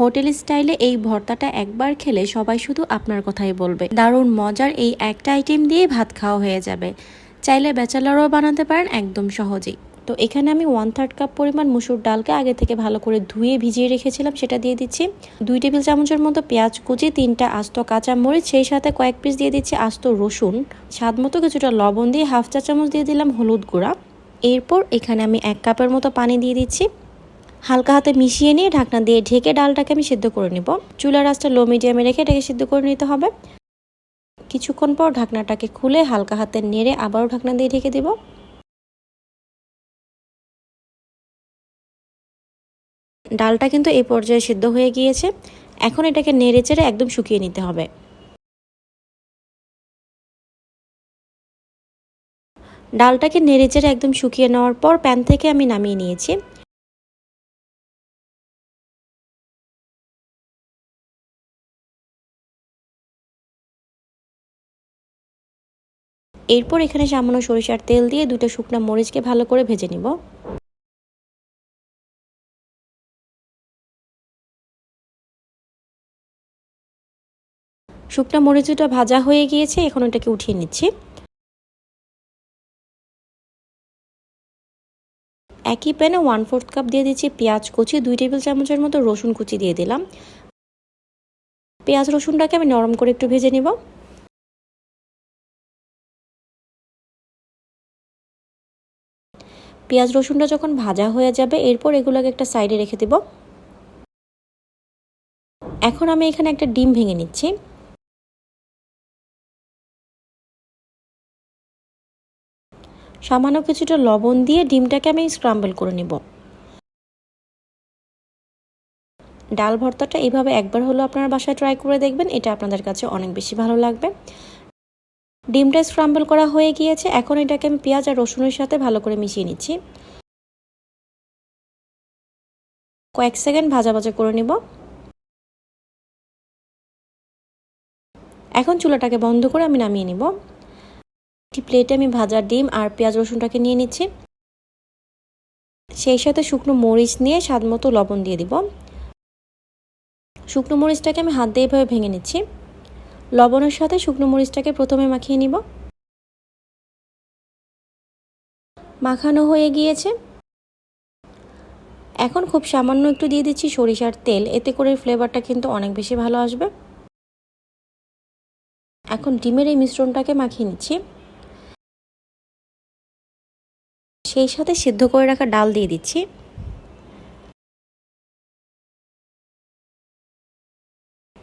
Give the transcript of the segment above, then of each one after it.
Hotel স্টাইলে এই ভর্তাটা একবার খেলে সবাই শুধু আপনার কথাই বলবে। দারুণ মজার এই একটা আইটেম দিয়ে ভাত খাওয়া হয়ে যাবে। চাইলে ব্যাচেলারও বানাতে পারেন একদম সহজেই। তো এখানে আমি ওয়ান থার্ড কাপ পরিমাণ মুসুর ডালকে আগে থেকে ভালো করে ধুয়ে ভিজিয়ে রেখেছিলাম, সেটা দিয়ে দিচ্ছি। দুই টেবিল চামচের মতো পেঁয়াজ কুচি, তিনটা আস্ত কাঁচা মরিচ, সেই সাথে কয়েক পিস দিয়ে দিচ্ছি আস্ত রসুন। স্বাদ মতো কিছুটা লবণ দিয়ে হাফ চা চামচ দিয়ে দিলাম হলুদ গুঁড়া। এরপর এখানে আমি এক কাপের মতো পানি দিয়ে দিচ্ছি। হালকা হাতে মিশিয়ে নিয়ে ঢাকনা দিয়ে ঢেকে ডালটাকে আমি সিদ্ধ করে নিব। চুলার আঁচটা লো মিডিয়ামে রেখে এটাকে সিদ্ধ করে নিতে হবে। কিছুক্ষণ পর ঢাকনাটাকে খুলে হালকা হাতে নেড়ে আবারও ঢাকনা দিয়ে ঢেকে দেব। ডালটা কিন্তু এই পর্যায়ে সিদ্ধ হয়ে গিয়েছে। এখন এটাকে নেড়ে চেড়ে একদম শুকিয়ে নিতে হবে। ডালটাকে নেড়ে চেড়ে একদম শুকিয়ে নেওয়ার পর প্যান থেকে আমি নামিয়ে নিয়েছি। এরপর এখানে সামান্য সরিষার তেল দিয়ে দুটো শুকনো মরিচকে ভালো করে ভেজে নিব। শুকনো মরিচ দুটো ভাজা হয়ে গিয়েছে, এখন এটাকে উঠিয়ে নিচ্ছি। একই প্যানে ওয়ান ফোর্থ কাপ দিয়ে দিচ্ছি পেঁয়াজ কুচি, দুই টেবিল চামচের মতো রসুন কুচি দিয়ে দিলাম। পেঁয়াজ রসুনটাকে আমি নরম করে একটু ভেজে নিব। পেঁয়াজ রসুনটা যখন ভাজা হয়ে যাবে, এরপর এগুলোকে একটা সাইডে রেখে দেব। এখন আমি এখানে একটা ডিম ভেঙে নিচ্ছি। সামান্য কিছুটা লবণ দিয়ে ডিমটাকে আমি স্ক্রাম্বল করে নিব। ডাল ভর্তাটা এইভাবে একবার হলো আপনার বাসায় ট্রাই করে দেখবেন, এটা আপনাদের কাছে অনেক বেশি ভালো লাগবে। ডিমটা স্ক্রাম্বল করা হয়ে গিয়েছে। এখন এটাকে আমি পেঁয়াজ আর রসুনের সাথে ভালো করে মিশিয়ে নিচ্ছি। কয়েক সেকেন্ড ভাজা ভাজা করে নিব। এখন চুলাটাকে বন্ধ করে আমি নামিয়ে নিব। একটি প্লেটে আমি ভাজা ডিম আর পেঁয়াজ রসুনটাকে নিয়ে নিচ্ছি। সেই সাথে শুকনো মরিচ নিয়ে স্বাদ মতো লবণ দিয়ে দিব। শুকনো মরিচটাকে আমি হাত দিয়ে এভাবে ভেঙে নিচ্ছি। লবণের সাথে শুকনো মরিচটাকে প্রথমে মাখিয়ে নিব। মাখানো হয়ে গিয়েছে। এখন খুব সামান্য একটু দিয়ে দিচ্ছি সরিষার তেল, এতে করে ফ্লেভারটা কিন্তু অনেক বেশি ভালো আসবে। এখন ডিমের এই মিশ্রণটাকে মাখিয়ে নিচ্ছি। সেই সাথে সিদ্ধ করে রাখা ডাল দিয়ে দিচ্ছি।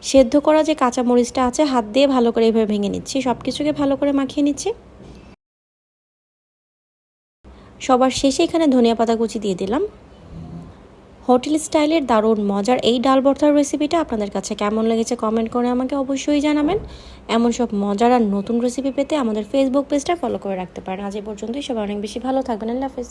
সেদ্ধ করা যে কাঁচা মরিচটা আছে, হাত দিয়ে ভালো করে এভাবে ভেঙে নিচ্ছি। সব কিছুকে ভালো করে মাখিয়ে নিচ্ছি। সবার শেষে এখানে ধনিয়া পাতা কুচি দিয়ে দিলাম। হোটেল স্টাইলের দারুণ মজার এই ডাল ভর্তার রেসিপিটা আপনাদের কাছে কেমন লেগেছে কমেন্ট করে আমাকে অবশ্যই জানাবেন। এমন সব মজার আর নতুন রেসিপি পেতে আমাদের ফেসবুক পেজটা ফলো করে রাখতে পারেন। আজ এ পর্যন্তই। সবাই অনেক বেশি ভালো থাকবেন। আল্লাহ হাফেজ।